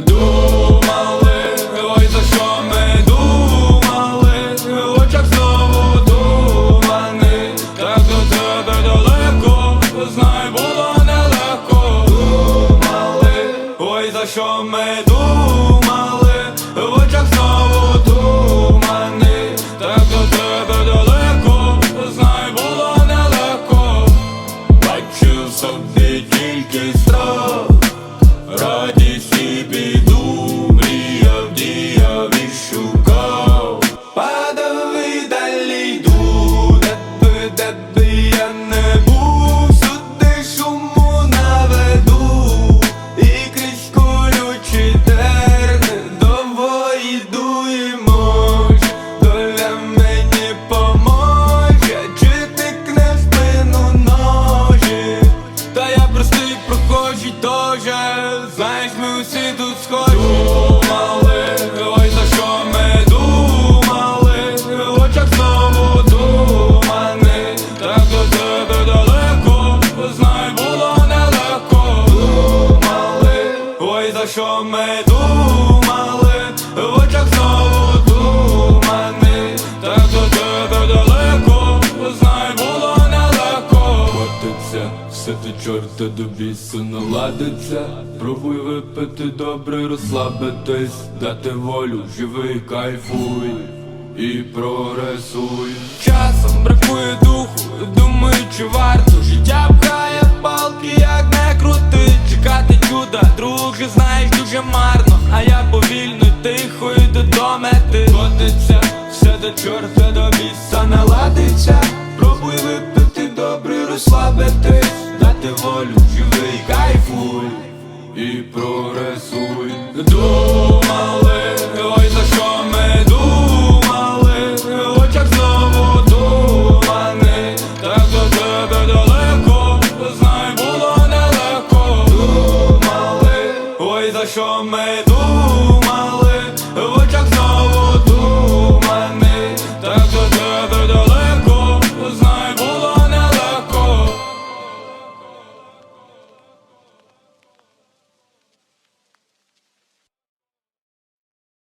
думали, ой, за що ми думали, очах знову тумани, так до тебе далеко, знай було нелегко. Думали, ой, за що ми думали, в очах знову тумани, так до тебе далеко, знай було нелегко. Бачив собі тільки страх, де би я не був, сюди шуму наведу, і крізь колючі терни довго йду і мож, доля мені поможе, чи тикне в спину ножі, та я простий прохожий тоже, знаєш, ми усі тут схожі ми думали, в очах знову тумани, так до тебе далеко, знай було нелегко Котиться, все ти чорта до бісу наладиться. Пробуй випити добре, розслабитись, дати волю, живий, кайфуй і прогресуй. Часом бракує їду до мети Котиться, все до чорта до біса наладиться. Пробуй випити добре, розслабити Дати волю, живий кайфуй. І прогресуй. Думали, ой за що ми думали? Очах знову думани Так до тебе далеко, знай було нелегко Думали, ой за що ми думали